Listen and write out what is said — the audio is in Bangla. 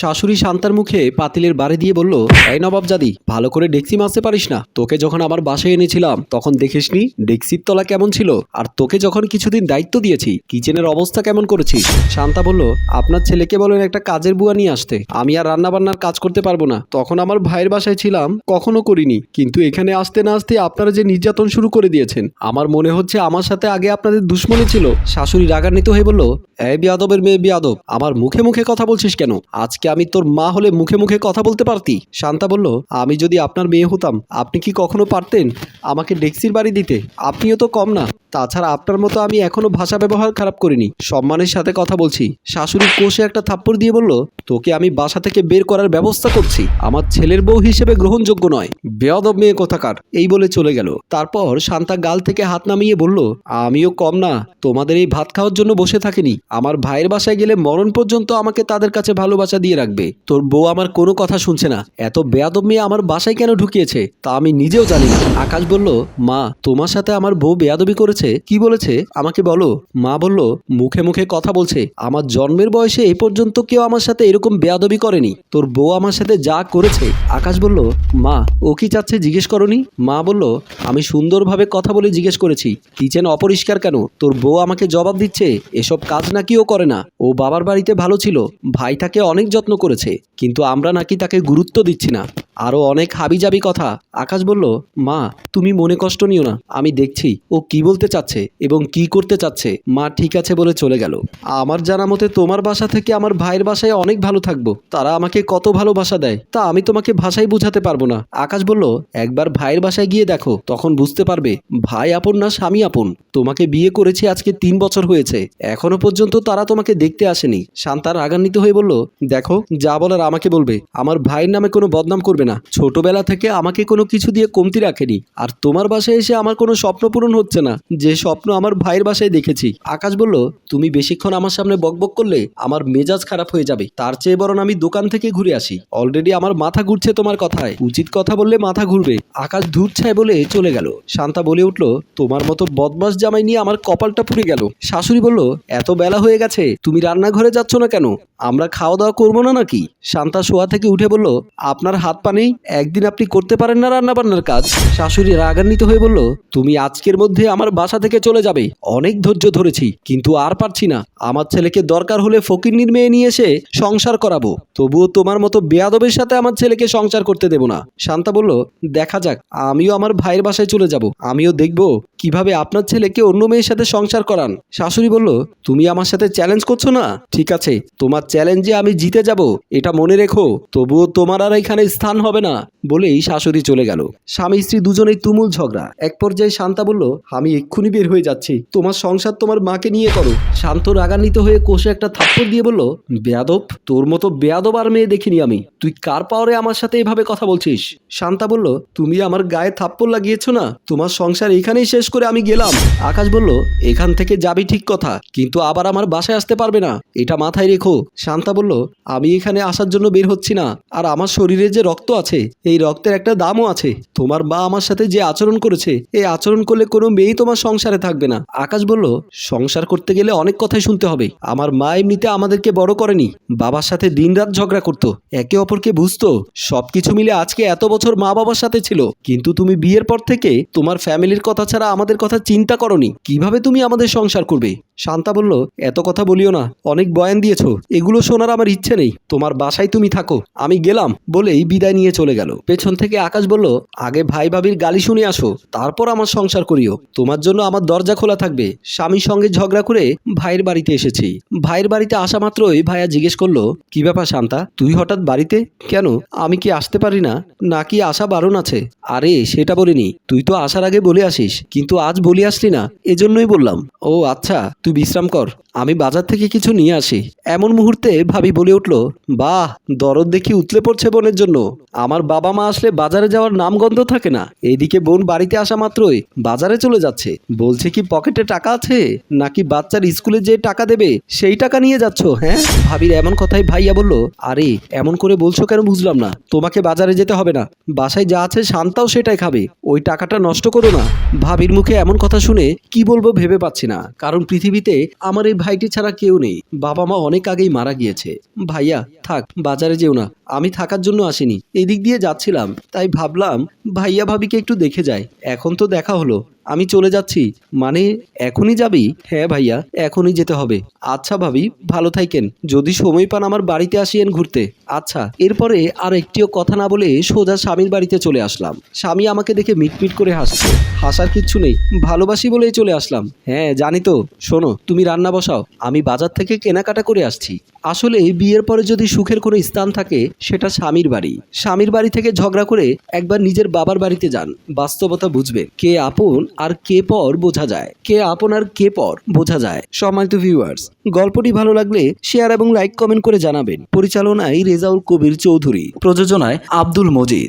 শাশুড়ি শান্তার মুখে পাতিলের বাড়ি দিয়ে বলল, এই নবাবজাদি ভালো করে ডেক্সি মারতে পারিস না। তোকে যখন আমার বাসায় এনেছিলাম, তখন দেখিসনি ডেক্সির তলা কেমন ছিল। আর তোকে যখন কিছুদিন দায়িত্ব দিয়েছি, কিচেনের অবস্থা কেমন করেছিস? শান্তা বলল, আপনার ছেলেকে বলেন একটা কাজের বুয়া নিয়ে আসতে। আমি আর রান্না বান্নার কাজ করতে পারব না। তখন আমার ভাইয়ের বাসায় ছিলাম, কখনো করিনি। কিন্তু এখানে আসতে না আসতে আপনারা যে নির্যাতন শুরু করে দিয়েছেন, আমার মনে হচ্ছে আমার সাথে আগে আপনাদের দুশ্মনী ছিল। শাশুড়ি রাগান্বিত হয়ে বলল, এই বিয়াদবের মেয়ে বিয়াদব, আমার মুখে মুখে কথা বলছিস কেন? আজকে আমি তোর মা হলে মুখে মুখে কথা বলতে পারতি? শান্তা বলল, আমি যদি আপনার মেয়ে হতাম, আপনি কি কখনো পারতেন আমাকে ডেক্সির বাড়ি দিতে? আপনিও তো কম না। তাছাড়া আপনার মতো আমি এখনও ভাষা ব্যবহার খারাপ করিনি। সম্মানের সাথে কথা বলছি। শাশুড়ি কোষে একটা থাপ্পড় দিয়ে বলল, তোকে আমি বাসা থেকে বের করার ব্যবস্থা করছি। আমার ছেলের বউ হিসেবে গ্রহণযোগ্য নয়। বেয়াদব মেয়ে কোথাকার? এই বলে চলে গেল। তারপর শান্তা গাল থেকে হাত নামিয়ে বলল, আমিও কম না। তোমাদের এই ভাত খাওয়ার জন্য বসে থাকিনি। আমার ভাইয়ের বাসায় গেলে মরণ পর্যন্ত আমাকে তাদের কাছে ভালোবাসা দিয়ে রাখবে। তোর বউ আমার কোনো কথা শুনছে না। এত বেয়াদব মেয়ে আমার বাসায় কেন ঢুকিয়েছে? তা আমি নিজেও জানি না। আকাশ বলল, মা, তোমার সাথে আমার বউ বেয়াদবি করেছে কি বলেছে? আমাকে বলো। মা বলল, মুখে মুখে কথা বলছে। আমার জন্মের বয়সে এ পর্যন্ত কেউ আমার সাথে এরকম বেয়াদবি করেনি। তোর বউ আমার সাথে যা করেছে। আকাশ বলল, মা, ও কি চাচ্ছে জিজ্ঞেস করনি? মা বলল, আমি সুন্দরভাবে কথা বলে জিজ্ঞেস করেছি। কিচেন অপরিষ্কার কেন? তোর বউ আমাকে জবাব দিচ্ছে, এসব কাজ নাকি ও করে না। ও বাবার বাড়িতে ভালো ছিল, ভাই তাকে অনেক যত্ন করেছে, কিন্তু আমরা নাকি তাকে গুরুত্ব দিচ্ছি না। আরও অনেক হাবিজাবি কথা। আকাশ বলল, মা, তুমি মনে কষ্ট নিও না। আমি দেখছি। ও কি বলতে চাচ্ছে এবং কি করতে চাচ্ছে, মা ঠিক আছে বলে চলে গেল। আমার জানা মতে তোমার বাসা থেকে আমার ভাইয়ের বাসায় অনেক ভালো থাকব। তারা আমাকে কত ভালোবাসা দেয়, তা আমি তোমাকে ভাষায় বোঝাতে পারব না। আকাশ বলল, একবার ভাইয়ের বাসায় গিয়ে দেখো, তখন বুঝতে পারবে, ভাই আপন না স্বামী আপন। তোমাকে বিয়ে করেছি আজকে তিন বছর হয়েছে। এখনও পর্যন্ত তারা তোমাকে দেখতে আসেনি। শান্তা রাগান্বিত হয়ে বলল, দেখো, যা বলার আমাকে বলবে। আমার ভাইয়ের নামে কোনো বদনাম করবে না। ছোটবেলা থেকে আমাকে কোনো কিছু দিয়ে কমতি রাখেনি। আর তোমার বাসায় এসে আমার কোনো স্বপ্ন পূরণ হচ্ছে না। যে স্বপ্ন আমার ভাইয়ের বাসায় দেখেছি। আকাশ বলল, তুমি বেশিক্ষণ আমার সামনে বকবক করলে আমার মেজাজ খারাপ হয়ে যাবে। তার চেয়ে বরং আমি দোকান থেকে ঘুরে আসি। অলরেডি আমার মাথা ঘুরছে তোমার কথায়। উচিত কথা বললে মাথা ঘুরবে। আকাশ দূর ছায় বলে চলে গেল। শান্তা বলে উঠল, তোমার মতো বদমাস জামাই নিয়ে আমার কপালটা পুড়ে গেল। শাশুড়ি বলল, এত বেলা হয়ে গেছে, তুমি রান্নাঘরে যাচ্ছ না কেন? আমরা খাওয়া দাওয়া করব না নাকি? শান্তা শোয়া থেকে উঠে বলল, আপনার হাত পা নেই একদিন আপনি করতে পারেন না রান্না বান্নার কাজ? শাশুড়ি রাগান্বিত হয়ে বলল, তুমি আজকের মধ্যে আমার বাসা থেকে চলে যাবে। অনেক ধৈর্য ধরেছি, কিন্তু আর পারছি না। আমার ছেলেকে দরকার হলে ফকিরনির মেয়ে নিয়ে এসে সংসার করাবো। তবুও তোমার মতো বেয়াদবের সাথে আমার ছেলেকে সংসার করতে দেব না। শান্তা বলল, দেখা যাক, আমিও আমার ভাইয়ের বাসায় চলে যাব। আমিও দেখব কীভাবে আপনার ছেলেকে অন্য মেয়ের সাথে সংসার করান? শাশুড়ি বলল, তুমি আমার সাথে চ্যালেঞ্জ করছ না? ঠিক আছে, তোমার চ্যালেঞ্জে আমি জিতে যাব, এটা মনে রেখো, তবুও তোমার আর এখানে স্থান হবে না, বলেই শাশুড়ি চলে গেল। স্বামী স্ত্রী দুজনেই তুমুল ঝগড়া। এক পর্যায়ে শান্তা বলল, আমি এক্ষুনি বের হয়ে যাচ্ছি, তোমার সংসার তোমার মাকে নিয়ে করো। শান্ত রাগান্বিত হয়ে কোষে একটা থাপ্পড় দিয়ে বলল, বেয়াদব, তোর মতো বেয়াদব আর মেয়ে দেখিনি আমি, তুই কার পাওয়ারে আমার সাথে এভাবে কথা বলছিস? শান্তা বলল, তুমি আমার গায়ে থাপ্পড় লাগিয়েছো না, তোমার সংসার এখানেই শেষ করে আমি গেলাম। আকাশ বলল, এখান থেকে যাবি ঠিক কথা, কিন্তু আবার আমার বাসায় আসতে পারবে না। এটা মাথায় রেখো। শান্তা বলল, আমি এখানে আসার জন্য বের হচ্ছি না, আর আমার শরীরে যে রক্ত আছে, এই রক্তের একটা দামও আছে। তোমার মা আমার সাথে যে আচরণ করেছে, এই আচরণ করলে কোনো মেয়েই তোমার সংসারে থাকবে না। আকাশ বলল, সংসার করতে গেলে অনেক কথাই শুনতে হবে। আমার মা এমনিতে আমাদেরকে বড় করেনি। বাবার সাথে দিনরাত ঝগড়া করতো। একে অপরকে বুঝতো। সবকিছু মিলে আজকে এত বছর মা বাবার সাথে ছিল। কিন্তু তুমি বিয়ের পর থেকে তোমার ফ্যামিলির কথা ছাড়া আমাদের কথা চিন্তা করনি। কীভাবে তুমি আমাদের সংসার করবে? শান্তা বলল, এত কথা বলিও না। অনেক বয়ান দিয়েছ। এগুলো শোনার আমার ইচ্ছে নেই। তোমার বাসায় তুমি থাকো। আমি গেলাম। বলেই বিদায় নিয়ে চলে গেল। পেছন থেকে আকাশ বলল, আগে ভাই ভাবির গালি শুনে আসো। তারপর আমার সংসার করিও। তোমার জন্য আমার দরজা খোলা থাকবে। স্বামীর সঙ্গে ঝগড়া করে ভাইয়ের বাড়িতে এসেছি। ভাইয়ের বাড়িতে আসা মাত্রই ভাইয়া জিজ্ঞেস করল, কি ব্যাপার শান্তা? তুই হঠাৎ বাড়িতে? কেন? আমি কি আসতে পারি না? নাকি আসা বারণ আছে? আরে, সেটা বলিনি। তুই তো আসার আগে বলে আসিস। কিন্তু আজ বলি আসলি না, এজন্যই বললাম। ও আচ্ছা তুই বিশ্রাম কর, আমি বাজার থেকে কিছু নিয়ে আসি। এমন মুহূর্তে ভাবি বলে উঠল, বাহ, দরদ দেখি উতলে পড়ছে বোনের জন্য। আমার বাবা মা আসলে বাজারে যাওয়ার নামগন্ধ থাকে না। এদিকে বোন বাড়িতে আসা মাত্রই বাজারে চলে যাচ্ছে। বলছে কি পকেটে টাকা আছে? নাকি বাচ্চার স্কুলে যে টাকা দেবে, সেই টাকা নিয়ে যাচ্ছ হ্যাঁ? ভাবির এমন কথাই ভাইয়া বলল, আরে, এমন করে বলছো কেন বুঝলাম না। তোমাকে বাজারে যেতে হবে না। বাসায় যা আছে শান্তাও সেটাই খাবে। ওই টাকাটা নষ্ট করো না। ভাবির মুখে এমন কথা শুনে কি বলব ভেবে পাচ্ছি না, কারণ পৃথিবীতে আমার এই ভাইটি ছাড়া কেউ নেই, বাবা মা অনেক আগেই মারা গিয়েছে। ভাইয়া, থাক, বাজারে যেও না, আমি থাকার জন্য আসিনি, এদিক দিয়ে যাচ্ছিলাম, তাই ভাবলাম ভাইয়া ভাবিকে একটু দেখে যায় এখন তো দেখা হলো। আমি চলে যাচ্ছি। মানে এখনই যাবি? হ্যাঁ ভাইয়া, এখনই যেতে হবে। আচ্ছা ভাবি, ভালো থাকেন। যদি সময় পান আমার বাড়িতে আসিয়েন ঘুরতে। আচ্ছা এরপরে আর একটিও কথা না বলে সোজা স্বামীর বাড়িতে চলে আসলাম। স্বামী আমাকে দেখে মিটমিট করে হাসছে। হাসার কিচ্ছু নেই। ভালোবাসি বলেই চলে আসলাম। হ্যাঁ জানি তো। শোনো, তুমি রান্না বসাও। আমি বাজার থেকে কেনাকাটা করে আসছি। আসলে বিয়ের পরে যদি সুখের কোনো স্থান থাকে, সেটা স্বামীর বাড়ি। স্বামীর বাড়ি থেকে ঝগড়া করে একবার নিজের বাবার বাড়িতে যান। বাস্তবতা বুঝবে। কে আপন আর কে পর বোঝা যায়, কে আপনার কে পর বোঝা যায়। সম্মানিত ভিউয়ার্স গল্পটি ভালো লাগলে শেয়ার এবং লাইক কমেন্ট করে জানাবেন। পরিচালনায় রেজাউল কবির চৌধুরী, প্রযোজনায় আব্দুল মজিদ।